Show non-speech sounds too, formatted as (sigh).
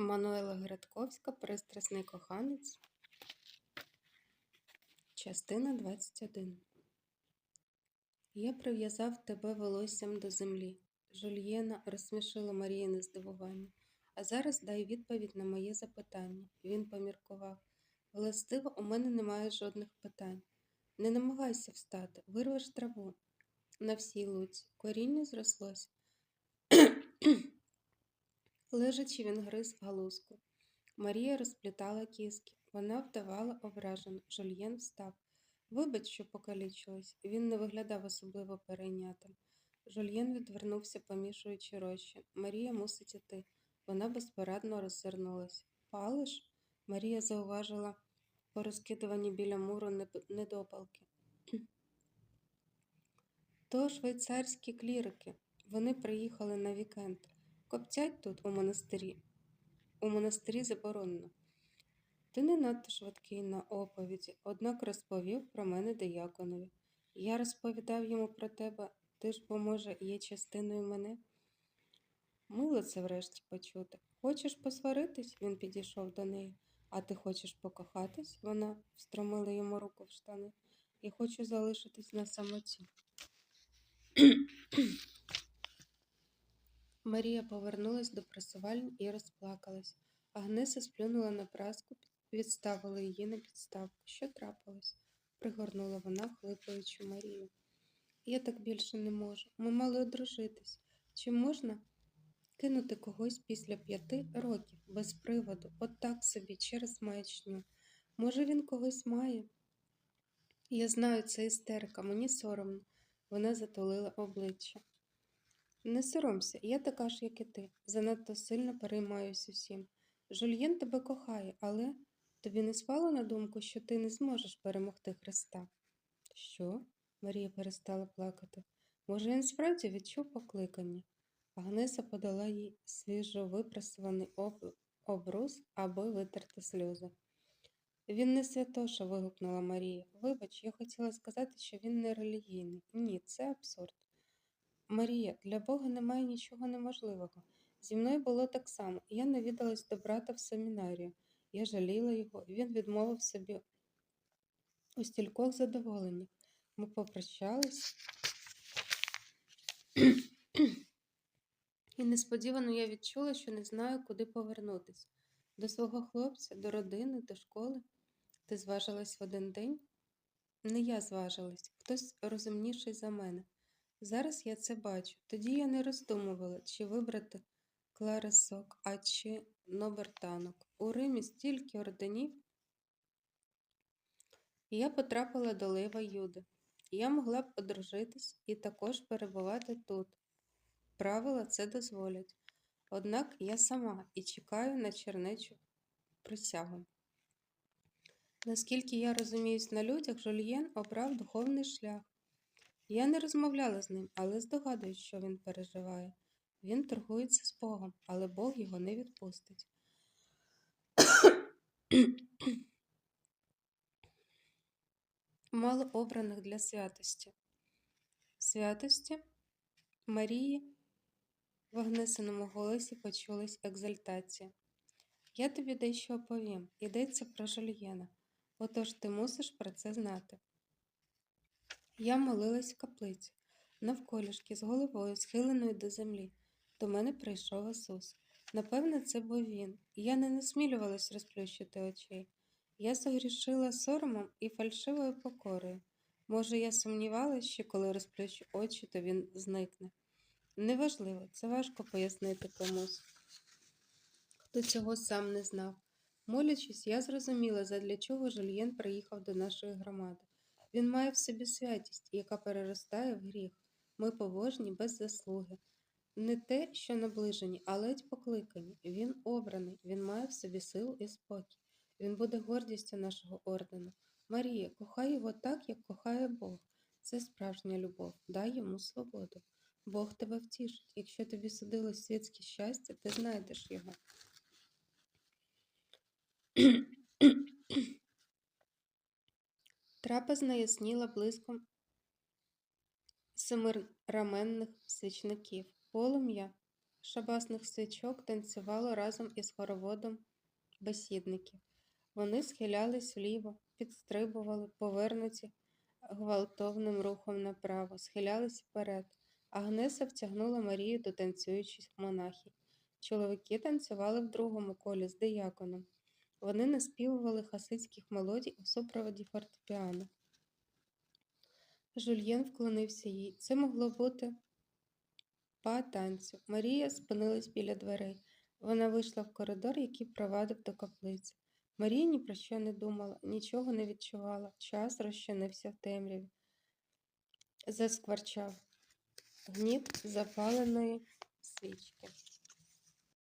Мануела Градковська Пристрасний коханець. Частина 21 Я прив'язав тебе волоссям до землі. Жульєна розсмішила Маріїне здивування. А зараз дай відповідь на моє запитання. Він поміркував. Властиво, у мене немає жодних питань. Не намагайся встати, вирвеш траву. На всій луці. Коріння зрослося. Лежачи, він гриз галузку. Марія розплітала кіски. Вона вдавала ображену. Жульєн встав. Вибач, що покалічилась. Він не виглядав особливо перейнятим. Жульєн відвернувся, помішуючи рощі. Марія мусить іти. Вона безпорадно роззирнулась. Палиш? Марія зауважила порозкидувані біля муру недопалки. (clears throat) То швейцарські клірики. Вони приїхали на вікенд. Копцять тут у монастирі. У монастирі заборонено. Ти не надто швидкий на оповіді, однак розповів про мене дияконові. Я розповідав йому про тебе, ти ж, бо, може, є частиною мене. Мило це врешті почути. Хочеш посваритись? Він підійшов до неї. А ти хочеш покохатись? Вона встромила йому руку в штани. Я хочу залишитись на самоті. Марія повернулась до просувальні і розплакалась. Агнеса сплюнула на праску, відставила її на підставку. Що трапилось? пригорнула вона, хлипаючи Марію. Я так більше не можу. Ми мали одружитись. Чи можна кинути когось після п'яти років без приводу, от так собі, через маячню? Може, він когось має? Я знаю, це істерика, мені соромно. Вона затулила обличчя. Не соромся, я така ж, як і ти. Занадто сильно переймаюсь усім. Жульєн тебе кохає, але тобі не спало на думку, що ти не зможеш перемогти Христа. Що? Марія перестала плакати. Може, він справді відчув покликання. Агнеса подала їй свіжо випрасуваний об... обрус, аби витерти сльози. Він не святоша, вигукнула Марія. Вибач, я хотіла сказати, що він не релігійний. Ні, це абсурд. Марія, для Бога немає нічого неможливого. Зі мною було так само. Я навідалась до брата в семінарію. Я жаліла його, він відмовив собі у стількох задоволеннях. Ми попрощались. І несподівано я відчула, що не знаю, куди повернутися. До свого хлопця, до родини, до школи. Ти зважилась в один день? Не я зважилась, хтось розумніший за мене. Зараз я це бачу. Тоді я не роздумувала, чи вибрати Кларисок, а чи Нобертанок. У Римі стільки орденів. І я потрапила до Лева Юди. Я могла б одружитись і також перебувати тут. Правила це дозволять. Однак я сама і чекаю на чернечу присягу. Наскільки я розуміюсь на людях, Жульєн обрав духовний шлях. Я не розмовляла з ним, але здогадуюсь, що він переживає. Він торгується з Богом, але Бог його не відпустить. Мало обраних для святості. Святості Марії в Агнесиному голосі почулась екзальтація. Я тобі дещо оповім. Йдеться про Жульєна. Отож ти мусиш про це знати. Я молилась в каплиці, навколішки з головою, схиленою до землі. До мене прийшов Ісус. Напевне, це був він. Я не насмілювалась розплющити очей. Я загрішила соромом і фальшивою покорою. Може, я сумнівалась, що коли розплющу очі, то він зникне. Неважливо, це важко пояснити комусь, хто цього сам не знав. Молячись, я зрозуміла, задля чого Жульєн приїхав до нашої громади. Він має в собі святість, яка переростає в гріх. Ми побожні без заслуги. Не те, що наближені, а ледь покликані. Він обраний, він має в собі силу і спокій. Він буде гордістю нашого ордену. Марія, кохай його так, як кохає Бог. Це справжня любов. Дай йому свободу. Бог тебе втішить. Якщо тобі судилось світське щастя, ти знайдеш його. Трапезна ясніла блиском семираменних свічників. Полум'я шабасних свічок танцювало разом із хороводом бесідників. Вони схилялись вліво, підстрибували, повернуті гвалтовним рухом направо, схилялись вперед. Агнеса втягнула Марію до танцюючих монахів. Чоловіки танцювали в другому колі з дияконом. Вони наспівували хасидських мелодій у супроводі фортепіано. Жульєн вклонився їй. Це могло бути па танцю. Марія спинилась біля дверей. Вона вийшла в коридор, який провадив до каплиці. Марія ні про що не думала, нічого не відчувала. Час розчинився в темряві. Заскварчав гніт запаленої свічки.